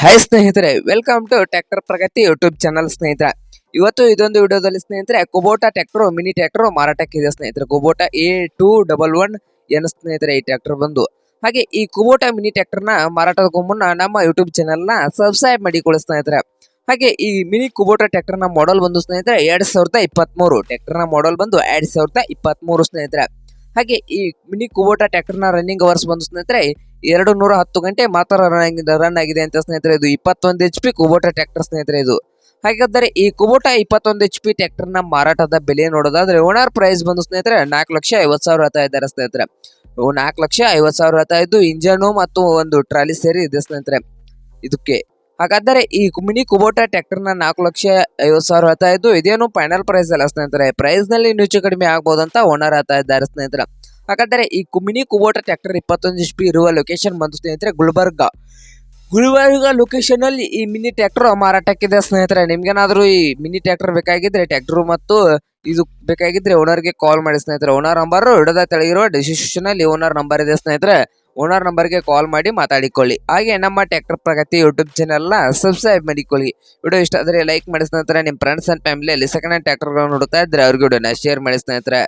Hi ಸ್ನೇಹಿತರೆ. Welcome to tractor Pragati YouTube channel ಸ್ನೇಹಿತರೆ. ಇವತ್ತು ಇದೊಂದು ವಿಡಿಯೋದಲ್ಲಿ, ಸ್ನೇಹಿತರೆ ಕುಬೋಟಾ ಟ್ರ್ಯಾಕ್ಟರ್ ಮಿನಿ ಟ್ರ್ಯಾಕ್ಟರ್ ಮಾರಾಟಕ್ಕಿದೆ ಸ್ನೇಹಿತರೆ. Kubota A two double one N, ಸ್ನೇಹಿತರೆ, ಈ ಟ್ರ್ಯಾಕ್ಟರ್ ಬಂದು. ಹಾಗೆ ಈ ಕುಬೋಟಾ ಮಿನಿ ಟ್ರ್ಯಾಕ್ಟರ್ನ ಮಾರಾಟಕ್ಕೂ ಮುನ್ನ ನಮ್ಮ ಯೂಟ್ಯೂಬ್ ಚಾನಲ್ನ ಸಬ್ಸ್ಕ್ರೈಬ್ ಮಾಡಿಕೊಳ್ಳಿ, ಸ್ನೇಹಿತರೆ. ಹಾಗೆ ಈ ಮಿನಿ ಕುಬೋಟಾ ಟ್ರ್ಯಾಕ್ಟರ್ನ ಮಾಡೆಲ್ ಬಂದು, ಸ್ನೇಹಿತರೆ, ಎರಡು ಸಾವಿರದ ಇಪ್ಪತ್ಮೂರು. ಟ್ರ್ಯಾಕ್ಟರ್ನ ಮಾಡೆಲ್ ಬಂದು ಎರಡ್ ಸಾವಿರದ ಇಪ್ಪತ್ಮೂರು, ಸ್ನೇಹಿತರೆ. ಹಾಗೆ ಈ ಮಿನಿ ಕುಬೋಟಾ ನ ರನ್ನಿಂಗ್ ಅವರ್ಸ್ ಬಂದು ಸ್ನೇಹಿತರೆ, ಎರಡು ನೂರ ಹತ್ತು ಗಂಟೆ ಮಾತ್ರ ರನ್ ರನ್ ಆಗಿದೆ ಅಂತ ಸ್ನೇಹಿತರೆ, ಇದು ಇಪ್ಪತ್ತೊಂದು ಎಚ್ ಪಿ ಕುಬೋಟಾ ಟ್ರ್ಯಾಕ್ಟರ್ ಸ್ನೇಹಿತರೆ ಇದು. ಹಾಗಾದರೆ ಈ ಕುಬೋಟಾ ಇಪ್ಪತ್ತೊಂದು ಎಚ್ ಪಿ ನ ಮಾರಾಟದ ಬೆಲೆ ನೋಡೋದಾದ್ರೆ, ಓನರ್ ಪ್ರೈಸ್ ಬಂದು ಸ್ನೇಹಿತರೆ, ನಾಲ್ಕು ಲಕ್ಷ ಐವತ್ತು ಸಾವಿರ ಹೇಳ್ತಾ ಇದ್ದಾರೆ ಸ್ನೇಹಿತರೆ. ನಾಲ್ಕು ಲಕ್ಷ ಐವತ್ತು ಸಾವಿರ ಹೇಳ್ತಾ ಇದ್ದು ಇಂಜನು ಮತ್ತು ಒಂದು ಟ್ರಾಲಿ ಸೇರಿ ಇದೆ ಸ್ನೇಹಿತರೆ. ಇದಕ್ಕೆ ಹಾಗಾದರೆ ಈ ಮಿನಿ ಕುಬೋಟಾ ಟ್ರ್ಯಾಕ್ಟರ್ನ ನಾಲ್ಕು ಲಕ್ಷ ಐವತ್ತು ಸಾವಿರ ಹೇಳ್ತಾ ಇದ್ದು, ಇದೇನು ಫೈನಲ್ ಪ್ರೈಸ್ ಅಲ್ಲ ಸ್ನೇಹಿತರೆ. ಪ್ರೈಸ್ನಲ್ಲಿ ಇನ್ನೂ ಹೆಚ್ಚು ಕಡಿಮೆ ಆಗ್ಬೋದು ಅಂತ ಓನರ್ ಹೇಳ್ತಾ ಇದ್ದಾರೆ ಸ್ನೇಹಿತರ. ಹಾಗಾದರೆ ಈ ಕುಮಿನಿ ಕುಬೋಟಾ ಟ್ರ್ಯಾಕ್ಟರ್ ಇಪ್ಪತ್ತೊಂದು ಎಚ್ ಪಿ ಇರುವ ಲೊಕೇಶನ್ ಬಂದು ಸ್ನೇಹಿತರೆ, ಗುಲ್ಬರ್ಗ. ಗುಲ್ಬರ್ಗ ಲೊಕೇಶನ್ ಅಲ್ಲಿ ಈ ಮಿನಿ ಟ್ರ್ಯಾಕ್ಟರ್ ಮಾರಾಟಕ್ಕಿದೆ ಸ್ನೇಹಿತರೆ. ನಿಮ್ಗೇನಾದ್ರೂ ಈ ಮಿನಿ ಟ್ರ್ಯಾಕ್ಟರ್ ಬೇಕಾಗಿದ್ರೆ ಟ್ರ್ಯಾಕ್ಟರ್ ಮತ್ತು ಇದು ಬೇಕಾಗಿದ್ರೆ ಓನರ್ಗೆ ಕಾಲ್ ಮಾಡಿ ಸ್ನೇಹಿತರೆ. ಓನರ್ ನಂಬರ್ ಹಿಡದ ತೆಳಗಿರುವ ಡಿಸ್ಕ್ರಿಪ್ಷನ್ ಅಲ್ಲಿ ಓನರ್ ನಂಬರ್ ಇದೆ ಸ್ನೇಹಿತರೆ. ಓನರ್ ನಂಬರ್ಗೆ ಕಾಲ್ ಮಾಡಿ ಮಾತಾಡಿಕೊಳ್ಳಿ. ಹಾಗೆ ನಮ್ಮ ಟ್ಯಾಕ್ಟರ್ ಪ್ರಗತಿ ಯೂಟ್ಯೂಬ್ ಚಾನಲ್ನ ಸಬ್ಸ್ಕ್ರೈಬ್ ಮಾಡಿಕೊಳ್ಳಿ. ವಿಡಿಯೋ ಇಷ್ಟ ಆದರೆ ಲೈಕ್ ಮಾಡಿ, ಸ್ನೇಹಿತರೆ ನಿಮ್ಮ ಫ್ರೆಂಡ್ಸ್ ಆ್ಯಂಡ್ ಫ್ಯಾಮಿಲಿಯಲ್ಲಿ ಸೆಕೆಂಡ್ ಹ್ಯಾಂಡ್ ಟ್ಯಾಕ್ಟರ್ಗಳನ್ನು ನೋಡ್ತಾ ಇದ್ದರೆ ಅವ್ರಿಗೆ ವಿಡಿಯೋನ ಶೇರ್ ಮಾಡಿ, ಸ್ನೇಹಿತರೆ.